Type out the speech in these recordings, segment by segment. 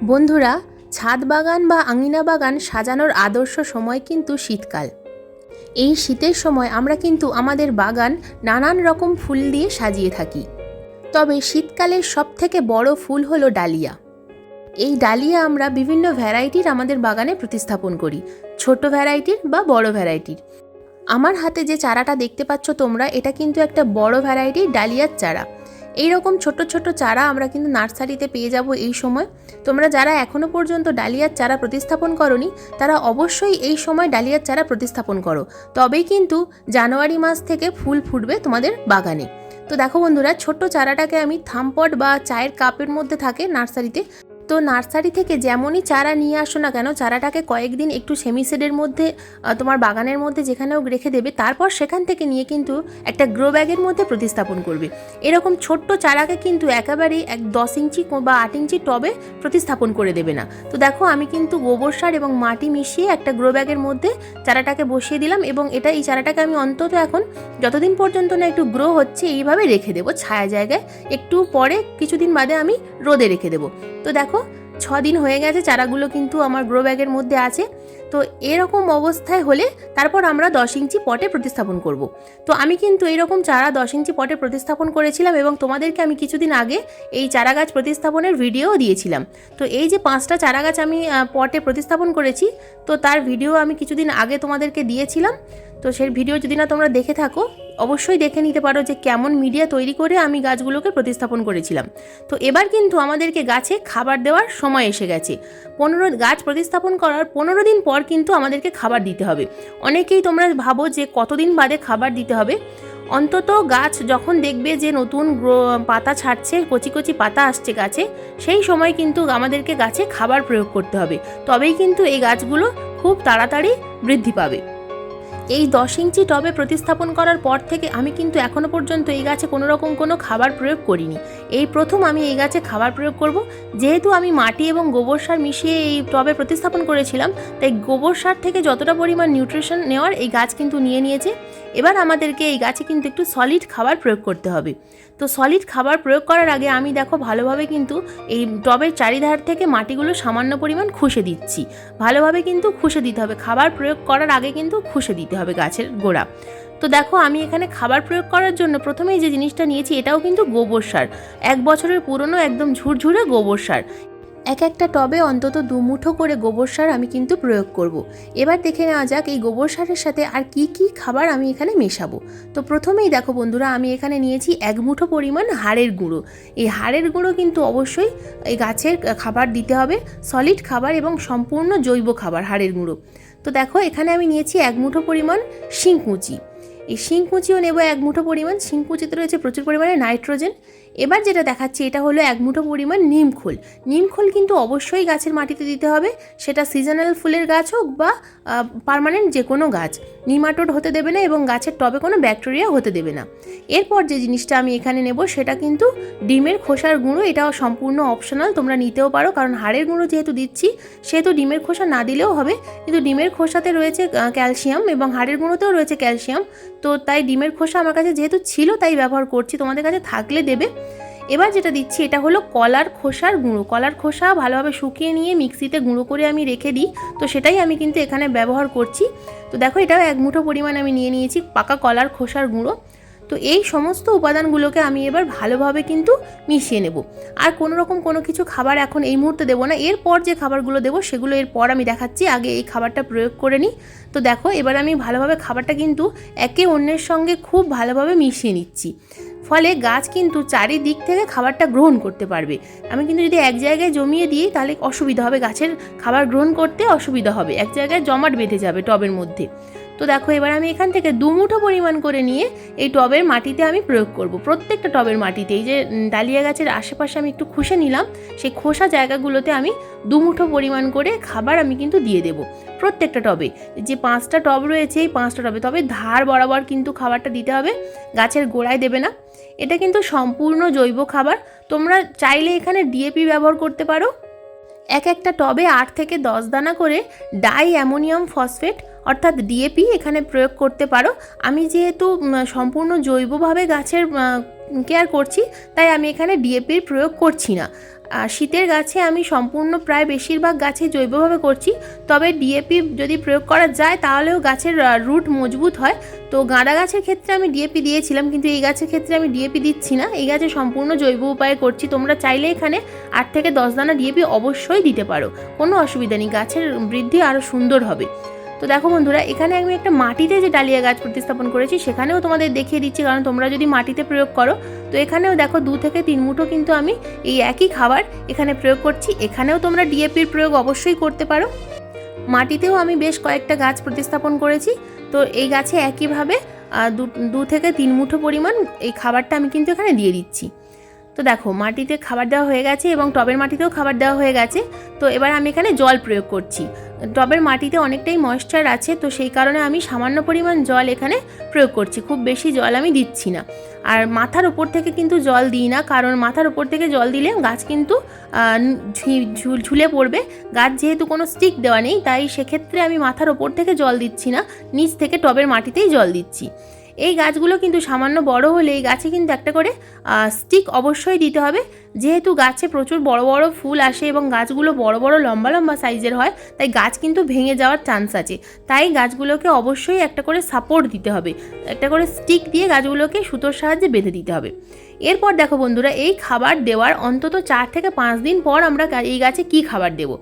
বন্ধুরা, ছাদ বাগান বা আঙিনা বাগান সাজানোর আদর্শ সময় কিন্তু শীতকাল। এই শীতের সময় আমরা কিন্তু আমাদের বাগান নানান রকম ফুল দিয়ে সাজিয়ে থাকি। তবে শীতকালের সবথেকে বড় ফুল হলো ডালিয়া। এই ডালিয়া আমরা বিভিন্ন ভ্যারাইটির আমাদের বাগানে প্রতিস্থাপন করি। ছোট ভ্যারাইটির বা বড় ভ্যারাইটির। আমার হাতে যে চারাটা দেখতে পাচ্ছ তোমরা, এটা কিন্তু একটা বড় ভ্যারাইটির ডালিয়ার চারা। এই রকম ছোট ছোট চারা আমরা কিন্তু নার্সারিতে পেয়ে যাব এই সময়। তোমরা যারা এখনও পর্যন্ত ডালিয়ার চারা প্রতিস্থাপন করনি, তারা অবশ্যই এই সময় ডালিয়ার চারা প্রতিস্থাপন করো। তবেই কিন্তু জানুয়ারি মাস থেকে ফুল ফুটবে তোমাদের বাগানে। তো দেখো বন্ধুরা ছোট্ট চারাটাকে আমি থামপট বা চায়ের কাপের মধ্যে থাকে নার্সারিতে। তো নার্সারি থেকে যেমনই চারা নিয়ে আসো না কেন, চারাটাকে কয়েকদিন একটু সেমিসেডের মধ্যে তোমার বাগানের মধ্যে যেখানেও রেখে দেবে, তারপর সেখান থেকে নিয়ে কিন্তু একটা গ্রো ব্যাগের মধ্যে প্রতিস্থাপন করবে। এরকম ছোট্ট চারাকে কিন্তু একেবারেই এক দশ ইঞ্চি বা আট ইঞ্চি টবে প্রতিস্থাপন করে দেবে না। তো দেখো, আমি কিন্তু গোবর সার এবং মাটি মিশিয়ে একটা গ্রো ব্যাগের মধ্যে চারাটাকে বসিয়ে দিলাম এবং এটা, এই চারাটাকে আমি অন্তত এখন যতদিন পর্যন্ত না একটু গ্রো হচ্ছে, এইভাবে রেখে দেবো, ছায়া জায়গায় একটু পরে কিছুদিন বাদে আমি রোদে রেখে দেবো। তো দেখো দিন হয়ে গেছে, চারাগুলো কিন্তু আমার গ্রো ব্যাগের মধ্যে আছে। তো এরকম অবস্থায় হলে তারপর আমরা দশ ইঞ্চি পটে প্রতিস্থাপন করব। তো আমি কিন্তু এরকম চারা দশ ইঞ্চি পটে প্রতিস্থাপন করেছিলাম এবং তোমাদেরকে আমি কিছুদিন আগে এই চারা গাছ প্রতিস্থাপনের ভিডিও দিয়েছিলাম। তো এই যে পাঁচটা চারা গাছ আমি পটে প্রতিস্থাপন করেছি, তো তার ভিডিও আমি কিছুদিন আগে তোমাদেরকে দিয়েছিলাম। তো সেই ভিডিও যদি না তোমরা দেখে থাকো অবশ্যই দেখে নিতে পারো যে কেমন মিডিয়া তৈরি করে আমি গাছগুলোকে প্রতিস্থাপন করেছিলাম। তো এবার কিন্তু আমাদেরকে গাছে খাবার দেওয়ার সময় এসে গেছে। পনেরো গাছ প্রতিস্থাপন করার পনেরো দিন পর কিন্তু আমাদেরকে খাবার দিতে হবে। অনেকেই তোমরা ভাবো যে কতদিন বাদে খাবার দিতে হবে। অন্তত গাছ যখন দেখবে যে নতুন পাতা ছাড়ছে, কচি কচি পাতা আসছে গাছে, সেই সময় কিন্তু আমাদেরকে গাছে খাবার প্রয়োগ করতে হবে। তবেই কিন্তু এই গাছগুলো খুব তাড়াতাড়ি বৃদ্ধি পাবে। এই দশ ইঞ্চি টবে প্রতিস্থাপন করার পর থেকে আমি কিন্তু এখনও পর্যন্ত এই গাছে কোনো রকম কোনো খাবার প্রয়োগ করিনি। এই প্রথম আমি এই গাছে খাবার প্রয়োগ করব। যেহেতু আমি মাটি এবং গোবর সার মিশিয়ে এই টবে প্রতিস্থাপন করেছিলাম, তাই গোবর সার থেকে যতটা পরিমাণ নিউট্রিশন নেওয়ার এই গাছ কিন্তু নিয়ে নিয়েছে। এবার আমাদেরকে এই গাছে কিন্তু একটু সলিড খাবার প্রয়োগ করতে হবে। তো সলিড খাবার প্রয়োগ করার আগে আমি দেখো ভালোভাবে কিন্তু এই টবের চারিধার থেকে মাটিগুলো সামান্য পরিমাণ খুশে দিচ্ছি। ভালোভাবে কিন্তু খুশে দিতে হবে। খাবার প্রয়োগ করার আগে কিন্তু খুশে দিতে হবে গাছের গোড়া। তো দেখো, আমি এখানে খাবার প্রয়োগ করার জন্য প্রথমেই যে জিনিসটা নিয়েছি, এটাও কিন্তু গোবর সার। এক বছরের পুরনো একদম ঝুরঝুরে গোবর সার। এক একটা টবে অন্তত দু মুঠো করে গোবর সার আমি কিন্তু প্রয়োগ করব। এবার দেখে নেওয়া যাক এই গোবর সারের সাথে আর কি কি খাবার আমি এখানে মেশাবো। তো প্রথমেই দেখো বন্ধুরা, আমি এখানে নিয়েছি এক মুঠো পরিমাণ হাড়ের গুঁড়ো। এই হাড়ের গুঁড়ো কিন্তু অবশ্যই এই গাছের খাবার দিতে হবে সলিড খাবার এবং সম্পূর্ণ জৈব খাবার হাড়ের গুঁড়ো। তো দেখো, এখানে আমি নিয়েছি এক মুঠো পরিমাণ শিংকুচি। এই শিংকুচিও নেব এক মুঠো পরিমাণ। শিংকুচিতে রয়েছে প্রচুর পরিমাণে নাইট্রোজেন। এবার যেটা দেখাচ্ছি, এটা হলো এক মুঠো পরিমাণ নিমখোল নিমখোল কিন্তু অবশ্যই গাছের মাটিতে দিতে হবে। সেটা সিজনাল ফুলের গাছ হোক বা পার্মানেন্ট যে কোনো গাছ। নিমাটোড হতে দেবে না এবং গাছের টবে কোনো ব্যাকটেরিয়া হতে দেবে না। এরপর যে জিনিসটা আমি এখানে নেব, সেটা কিন্তু ডিমের খোসার গুঁড়ো। এটাও সম্পূর্ণ অপশনাল তোমরা নিতেও পারো। কারণ হাড়ের গুঁড়ো যেহেতু দিচ্ছি, সেহেতু ডিমের খোসা না দিলেও হবে। কিন্তু ডিমের খোসাতে রয়েছে ক্যালসিয়াম এবং হাড়ের গুঁড়োতেও রয়েছে ক্যালসিয়াম তো তাই ডিমের খোসা আমার কাছে যেহেতু ছিল, তাই ব্যবহার করছি। তোমাদের কাছে থাকলে দেবে। এবার যেটা দিচ্ছি, এটা হলো কলার খোসার গুঁড়ো। কলার খোসা ভালোভাবে শুকিয়ে নিয়ে মিক্সিতে গুঁড়ো করে আমি রেখে দিই। তো সেটাই আমি কিন্তু এখানে ব্যবহার করছি। তো দেখো, এটাও এক মুঠো পরিমাণ আমি নিয়ে নিয়েছি পাকা কলার খোসার গুঁড়ো। তো এই সমস্ত উপাদানগুলোকে আমি এবার ভালোভাবে কিন্তু মিশিয়ে নেব। আর কোনো রকম কোনো কিছু খাবার এখন এই মুহূর্তে দেবো না। এরপর যে খাবারগুলো দেবো, সেগুলো এরপর আমি দেখাচ্ছি। আগে এই খাবারটা প্রয়োগ করে নিই। তো দেখো, এবার আমি ভালোভাবে খাবারটা কিন্তু একে অন্যের সঙ্গে খুব ভালোভাবে মিশিয়ে নিচ্ছি। ফলে গাছ কিন্তু চারিদিক থেকে খাবারটা গ্রহণ করতে পারবে। আমি কিন্তু যদি এক জায়গায় জমিয়ে দিই, তাহলে অসুবিধা হবে। গাছের খাবার গ্রহণ করতে অসুবিধা হবে। এক জায়গায় জমাট বেঁধে যাবে টবের মধ্যে। তো দেখো, এবার আমি এখান থেকে দু মুঠো পরিমাণ করে নিয়ে এই টবের মাটিতে আমি প্রয়োগ করব। প্রত্যেকটা টবের মাটিতে। এই যে ডালিয়া গাছের আশেপাশে আমি একটু খুশে নিলাম। সেই খোসা জায়গাগুলোতে আমি দু মুঠো পরিমাণ করে খাবার আমি কিন্তু দিয়ে দেবো প্রত্যেকটা টবে। যে পাঁচটা টব রয়েছে, এই পাঁচটা টবে। তবে ধার বরাবর কিন্তু খাবারটা দিতে হবে। গাছের গোড়ায় দেবে না। এটা কিন্তু সম্পূর্ণ জৈব খাবার। তোমরা চাইলে এখানে ডিএপি ব্যবহার করতে পারো। এক একটা টবে আট থেকে দশ দানা করে ডাই অ্যামোনিয়াম ফসফেট, অর্থাৎ ডিএপি এখানে প্রয়োগ করতে পারো। আমি যেহেতু সম্পূর্ণ জৈবভাবে গাছের কেয়ার করছি, তাই আমি এখানে ডিএপির প্রয়োগ করছি না। আর শীতের গাছে আমি সম্পূর্ণ প্রায় বেশিরভাগ গাছে জৈবভাবে করছি। তবে ডিএপি যদি প্রয়োগ করা যায়, তাহলেও গাছের রুট মজবুত হয়। তো গাঁদা গাছের ক্ষেত্রে আমি ডিএপি দিয়েছিলাম, কিন্তু এই গাছের ক্ষেত্রে আমি ডিএপি দিচ্ছি না। এই গাছে সম্পূর্ণ জৈব উপায়ে করছি। তোমরা চাইলে এখানে আট থেকে দশ দানা ডিএপি অবশ্যই দিতে পারো। কোনো অসুবিধা নেই। গাছের বৃদ্ধি আরও সুন্দর হবে। তো দেখো বন্ধুরা, এখানে আমি একটা মাটিতে যে ডালিয়া গাছ প্রতিস্থাপন করেছি, সেখানেও তোমাদের দেখিয়ে দিচ্ছি, কারণ তোমরা যদি মাটিতে প্রয়োগ করো, তো এখানেও দেখো দু থেকে তিন মুঠো কিন্তু আমি এই একই খাবার এখানে প্রয়োগ করছি। এখানেও তোমরা ডিএপির প্রয়োগ অবশ্যই করতে পারো। মাটিতেও আমি বেশ কয়েকটা গাছ প্রতিস্থাপন করেছি। তো এই গাছে একইভাবে দু থেকে তিন মুঠো পরিমাণ এই খাবারটা আমি কিন্তু এখানে দিয়ে দিচ্ছি। তো দেখো, মাটিতে খাবার দেওয়া হয়ে গেছে এবং টবের মাটিতেও খাবার দেওয়া হয়ে গেছে। তো এবার আমি এখানে জল প্রয়োগ করছি। টবের মাটিতে অনেকটাই ময়েশ্চার আছে, তো সেই কারণে আমি সামান্য পরিমাণ জল এখানে প্রয়োগ করছি। খুব বেশি জল আমি দিচ্ছি না। আর মাথার ওপর থেকে কিন্তু জল দিই না, কারণ মাথার ওপর থেকে জল দিলে গাছ কিন্তু ঝুলে পড়বে। গাছ যেহেতু কোনো স্টিক দেওয়া নেই, তাই সেক্ষেত্রে আমি মাথার ওপর থেকে জল দিচ্ছি না, নিচ থেকে টবের মাটিতেই জল দিচ্ছি। এই গাছগুলো কিন্তু সামান্য বড় হলে এই গাছে কিন্তু একটা করে স্টিক অবশ্যই দিতে হবে। যেহেতু গাছে প্রচুর বড় বড় ফুল আসে এবং গাছগুলো বড় বড় লম্বা লম্বা সাইজের হয়, তাই গাছ কিন্তু ভেঙে যাওয়ার চান্স আছে। তাই গাছগুলোকে অবশ্যই একটা করে সাপোর্ট দিতে হবে। একটা করে স্টিক দিয়ে গাছগুলোকে সুতোর সাহায্যে বেঁধে দিতে হবে। এরপর দেখো বন্ধুরা, এই খাবার দেওয়ার অন্তত চার থেকে পাঁচ দিন পর আমরা এই গাছে কি খাবার দেবো?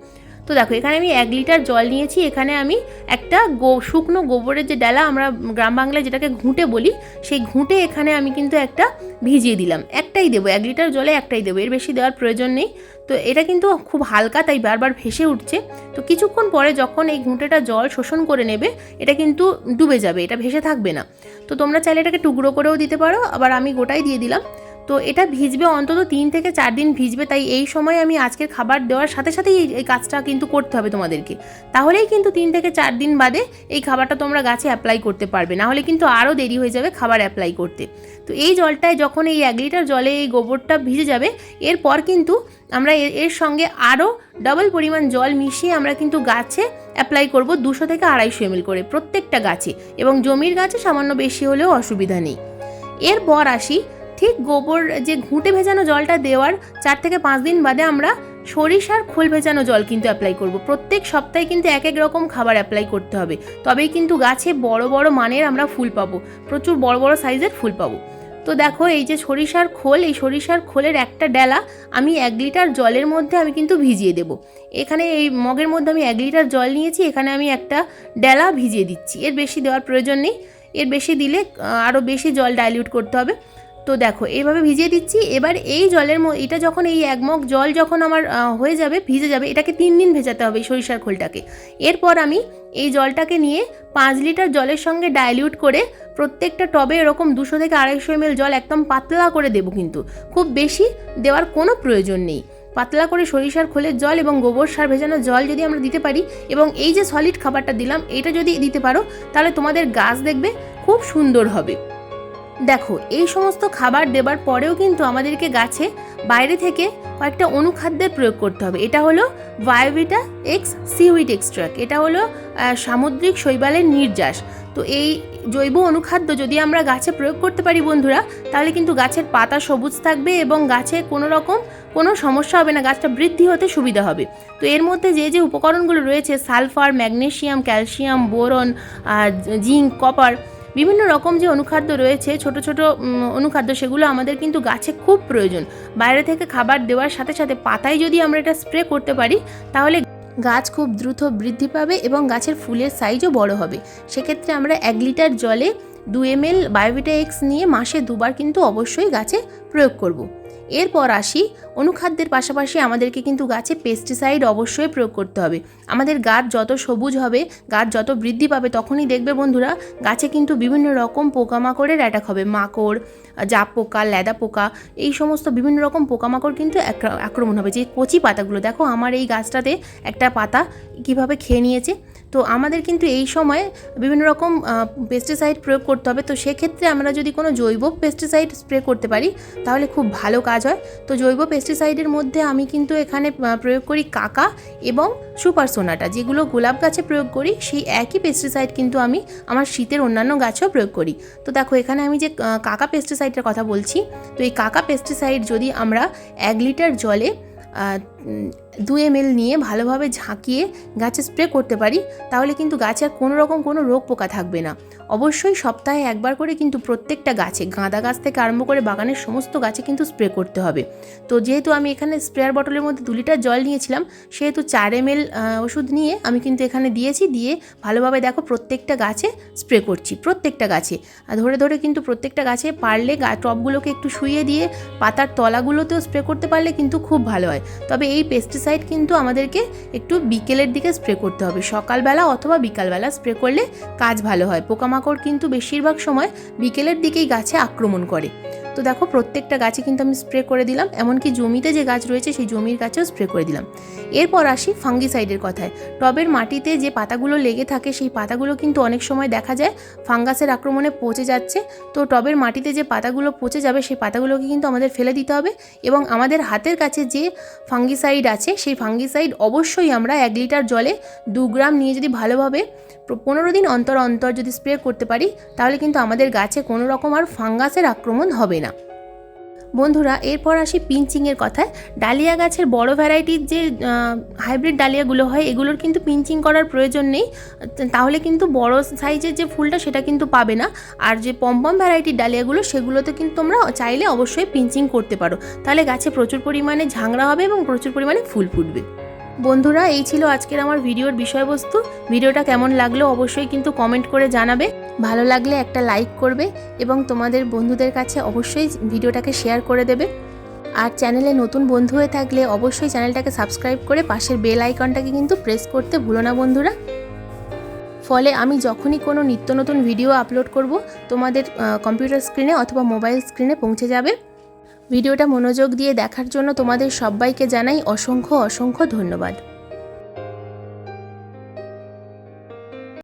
তো দেখো, এখানে আমি এক লিটার জল নিয়েছি। এখানে আমি একটা গো, শুকনো গোবরের যে ডালা আমরা গ্রাম বাংলায় যেটাকে ঘুঁটে বলি, সেই ঘুঁটে এখানে আমি কিন্তু একটা ভিজিয়ে দিলাম। একটাই দেবো, এক লিটার জলে একটাই দেবো, এর বেশি দেওয়ার প্রয়োজন নেই। তো এটা কিন্তু খুব হালকা, তাই বারবার ভেসে উঠছে। তো কিছুক্ষণ পরে যখন এই ঘুঁটেটা জল শোষণ করে নেবে, এটা কিন্তু ডুবে যাবে, এটা ভেসে থাকবে না। তো তোমরা চাইলে এটাকে টুকরো করেও দিতে পারো, আবার আমি গোটাই দিয়ে দিলাম। তো এটা ভিজবে অন্তত তিন থেকে চার দিন ভিজবে, তাই এই সময় আমি আজকের খাবার দেওয়ার সাথে সাথেই এই- কাজটা কিন্তু করতে হবে তোমাদেরকে। তাহলেই কিন্তু তিন থেকে চার দিন বাদে এই খাবারটা তোমরা গাছে অ্যাপ্লাই করতে পারবে। না হলে কিন্তু আরও দেরি হয়ে যাবে খাবার অ্যাপ্লাই করতে। তো এই জলটায় যখন এই এক লিটার জলে এই গোবরটা ভিজে যাবে, এরপর কিন্তু আমরা এর সঙ্গে আরও ডাবল পরিমাণ জল মিশিয়ে আমরা কিন্তু গাছে অ্যাপ্লাই করব দুশো থেকে আড়াইশো এমএল করে প্রত্যেকটা গাছে। এবং জমির গাছে সামান্য বেশি হলেও অসুবিধা নেই। এরপর আসি ঠিক গোবর, যে ঘুঁটে ভেজানো জলটা দেওয়ার চার থেকে পাঁচ দিন বাদে আমরা সরিষার খোল ভেজানো জল কিন্তু অ্যাপ্লাই করব। প্রত্যেক সপ্তাহে কিন্তু এক এক রকম খাবার অ্যাপ্লাই করতে হবে। তবেই কিন্তু গাছে বড় বড় মানের আমরা ফুল পাবো। প্রচুর বড় বড় সাইজের ফুল পাবো। তো দেখো, এই যে সরিষার খোল, এই সরিষার খোলের একটা ডেলা আমি এক লিটার জলের মধ্যে আমি কিন্তু ভিজিয়ে দেব। এখানে এই মগের মধ্যে আমি এক লিটার জল নিয়েছি, এখানে আমি একটা ডেলা ভিজিয়ে দিচ্ছি। এর বেশি দেওয়ার প্রয়োজন নেই। এর বেশি দিলে আরও বেশি জল ডাইলিউট করতে হবে। তো দেখো এইভাবে ভিজিয়ে দিচ্ছি। এবার এই জলের ম- এটা যখন এই এক মগ জল যখন আমার হয়ে যাবে, ভিজে যাবে, এটাকে তিন দিন ভেজাতে হবে সরিষার খোলটাকে। এরপর আমি এই জলটাকে নিয়ে পাঁচ লিটার জলের সঙ্গে ডাইলিউট করে প্রত্যেকটা টবে এরকম দুশো থেকে আড়াইশো এমএল জল একদম পাতলা করে দেবো কিন্তু। খুব বেশি দেওয়ার কোনো প্রয়োজন নেই। পাতলা করে সরিষার খোলের জল এবং গোবর সার ভেজানো জল যদি আমরা দিতে পারি এবং এই যে সলিড খাবারটা দিলাম, এটা যদি দিতে পারো, তাহলে তোমাদের গাছ দেখবে খুব সুন্দর হবে। দেখো, এই সমস্ত খাবার দেবার পরেও কিন্তু আমাদেরকে গাছে বাইরে থেকে কয়েকটা অনুখাদ্যের প্রয়োগ করতে হবে। এটা হলো বায়োভিটা এক্স সিউইট এক্সট্রাক্ট এটা হলো সামুদ্রিক শৈবালের নির্যাস। তো এই জৈব অনুখাদ্য যদি আমরা গাছে প্রয়োগ করতে পারি বন্ধুরা, তাহলে কিন্তু গাছের পাতা সবুজ থাকবে এবং গাছে কোনো রকম কোনো সমস্যা হবে না, গাছটা বৃদ্ধি হতে সুবিধা হবে। তো এর মধ্যে যে যে উপকরণগুলো রয়েছে, sulphur magnesium calcium, boron zinc, copper বিভিন্ন রকম যে অনুখাদ্য রয়েছে, ছোট ছোট অনুখাদ্য, সেগুলো আমাদের কিন্তু গাছে খুব প্রয়োজন বাইরে থেকে খাবার দেওয়ার সাথে সাথে পাতায় যদি আমরা এটা স্প্রে করতে পারি, তাহলে গাছ খুব দ্রুত বৃদ্ধি পাবে এবং গাছের ফুলের সাইজও বড় হবে সেক্ষেত্রে আমরা এক লিটার জলে দু এম এল বায়োভিটা এক্স নিয়ে মাসে দুবার কিন্তু অবশ্যই গাছে প্রয়োগ করব। এরপর আসি, অনুখাদ্যের পাশাপাশি আমাদেরকে কিন্তু গাছে পেস্টিসাইড অবশ্যই প্রয়োগ করতে হবে। আমাদের গাছ যত সবুজ হবে, গাছ যত বৃদ্ধি পাবে তখনই দেখবে বন্ধুরা, গাছে কিন্তু বিভিন্ন রকম পোকামাকড়ের অ্যাটাক হবে। মাকড়, জাপ পোকা, ল্যাদা পোকা, এই সমস্ত বিভিন্ন রকম পোকামাকড় কিন্তু আক্র- আক্রমণ হবে। যে কচি পাতাগুলো, দেখো আমার এই গাছটাতে একটা পাতা কীভাবে খেয়ে নিয়েছে? তো আমাদের কিন্তু এই সময় বিভিন্ন রকম পেস্টিসাইড প্রয়োগ করতে হবে। তো সেক্ষেত্রে আমরা যদি কোনো জৈব পেস্টিসাইড স্প্রে করতে পারি, তাহলে খুব ভালো কাজ হয়। তো জৈব পেস্টিসাইডের মধ্যে আমি কিন্তু এখানে প্রয়োগ করি কাকা এবং সুপার সোনাটা। যেগুলো গোলাপ গাছে প্রয়োগ করি, সেই একই পেস্টিসাইড কিন্তু আমি আমার শীতের অন্যান্য গাছেও প্রয়োগ করি। তো দেখো, এখানে আমি যে কাকা পেস্টিসাইডের কথা বলছি, তো এই কাকা পেস্টিসাইড যদি আমরা এক লিটার জলে দু এম নিয়ে ভালোভাবে ঝাঁকিয়ে গাছে স্প্রে করতে পারি, তাহলে কিন্তু গাছে আর কোনো রকম কোনো রোগ পোকা থাকবে না। অবশ্যই সপ্তাহে একবার করে কিন্তু প্রত্যেকটা গাছে, গাঁদা গাছ থেকে আরম্ভ করে বাগানের সমস্ত গাছে কিন্তু স্প্রে করতে হবে। তো যেহেতু আমি এখানে স্প্রেয়ার বটলের মধ্যে দু লিটার জল নিয়েছিলাম, সেহেতু চার এম ওষুধ নিয়ে আমি কিন্তু এখানে দিয়েছি, দিয়ে ভালোভাবে দেখো প্রত্যেকটা গাছে স্প্রে করছি, প্রত্যেকটা গাছে। আর ধরে ধরে কিন্তু প্রত্যেকটা গাছে পারলে গা টবগুলোকে একটু শুইয়ে দিয়ে পাতার তলাগুলোতেও স্প্রে করতে পারলে কিন্তু খুব ভালো হয়। তবে এই পেস্টিসাইড কিন্তু আমাদেরকে একটু বিকেলের দিকে স্প্রে করতে হবে। সকালবেলা অথবা বিকালবেলা স্প্রে করলে কাজ ভালো হয়। পোকামাকড় কিন্তু বেশিরভাগ সময় বিকেলের দিকেই গাছে আক্রমণ করে। তো দেখো প্রত্যেকটা গাছে কিন্তু আমি স্প্রে করে দিলাম, এমনকি জমিতে যে গাছ রয়েছে সেই জমির গাছেও স্প্রে করে দিলাম। এরপর আসি ফাঙ্গিসাইডের কথায়। টবের মাটিতে যে পাতাগুলো লেগে থাকে সেই পাতাগুলো কিন্তু অনেক সময় দেখা যায় ফাঙ্গাসের আক্রমণে পচে যাচ্ছে। তো টবের মাটিতে যে পাতাগুলো পচে যাবে সেই পাতাগুলোকে কিন্তু আমাদের ফেলে দিতে হবে এবং আমাদের হাতের কাছে যে ফাঙ্গিসাইড আছে সেই ফাঙ্গিসাইড অবশ্যই আমরা এক লিটার জলে দু গ্রাম নিয়ে যদি ভালোভাবে পনেরো দিন অন্তর অন্তর যদি স্প্রে করতে পারি, তাহলে কিন্তু আমাদের গাছে কোনো রকম আর ফাঙ্গাসের আক্রমণ হবে না। বন্ধুরা, এরপর আসি পিঞ্চিংয়ের কথায়। ডালিয়া গাছের বড় ভ্যারাইটির যে হাইব্রিড ডালিয়াগুলো হয়, এগুলোর কিন্তু পিঞ্চিং করার প্রয়োজন নেই। তাহলে কিন্তু বড় সাইজের যে ফুলটা, সেটা কিন্তু পাবে না। আর যে পম্পম ভ্যারাইটির ডালিয়াগুলো, সেগুলোতে কিন্তু তোমরা চাইলে অবশ্যই পিঞ্চিং করতে পারো। তাহলে গাছে প্রচুর পরিমাণে ঝাংড়া হবে এবং প্রচুর পরিমাণে ফুল ফুটবে। বন্ধুরা, এই ছিল আজকের আমার ভিডিওর বিষয়বস্তু। ভিডিওটা কেমন লাগল, অবশ্যই কিন্তু কমেন্ট করে জানাবে। ভালো লাগলে একটা লাইক করবে এবং তোমাদের বন্ধুদের কাছে অবশ্যই ভিডিওটাকে শেয়ার করে দেবে। আর চ্যানেলে নতুন বন্ধু হয়ে থাকলে অবশ্যই চ্যানেলটাকে সাবস্ক্রাইব করে পাশের বেল আইকনটাকে কিন্তু প্রেস করতে ভুলো না বন্ধুরা। ফলে আমি যখনই কোনো নিত্য নতুন ভিডিও আপলোড করব, তোমাদের কম্পিউটার স্ক্রিনে অথবা মোবাইল স্ক্রিনে পৌঁছে যাবে। ভিডিওটা মনোযোগ দিয়ে দেখার জন্য তোমাদের সবাইকে জানাই অসংখ্য অসংখ্য ধন্যবাদ।